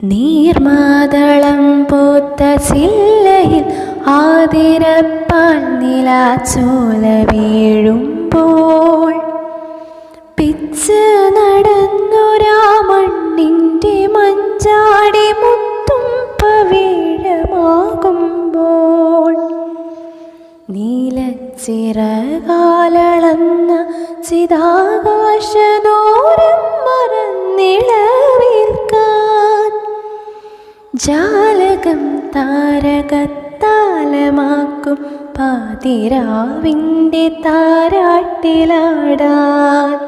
നീർമാതളം പൂത്ത ചില്ലയിൽ ആതിരപ്പാൽ നിലാച്ചോല വീഴുമ്പോൾ. പിച്ച് നടന്നൊരാ മണ്ണിന്റെ മഞ്ചാടി മുത്തും പവീഴമാകുമ്പോൾ. നീലച്ചിറകാലളന്ന ചിതാകാശദൂരം മറന്നിളവിൽക്കാൻ ജാലകം താരകത്താലമാക്കും പാതിരാവിന്റെ താരാട്ടിലാടാൻ.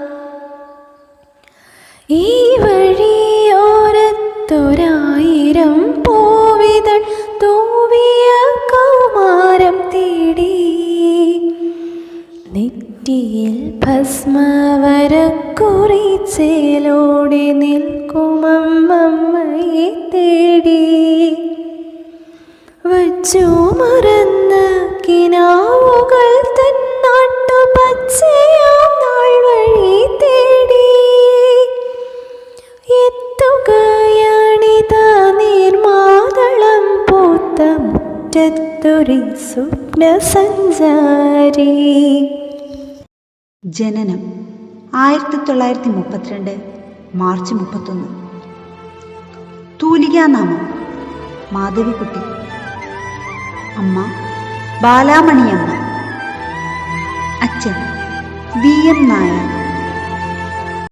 ഈ വഴിയോരത്തൊരായിരം പൂവിതൾ തൂവിയ കൗമാരം തേടി. നെറ്റിയിൽ ഭസ്മവരക്കുറിച്ചേലോടെ നിൽക്കുമമ്മയെ തേടി. മറന്ന കിനാവുകൾ തേടി. പൂത്ത സ്വപ്ന സഞ്ചാരി ജനനം ആയിരത്തി തൊള്ളായിരത്തി മുപ്പത്തിരണ്ട് മാർച്ച് മുപ്പത്തൊന്ന്. തൂലികാനാമം മാധവിക്കുട്ടി. അമ്മ ബാലാമണിയമ്മ അച്ഛൻ വി എം നായർ.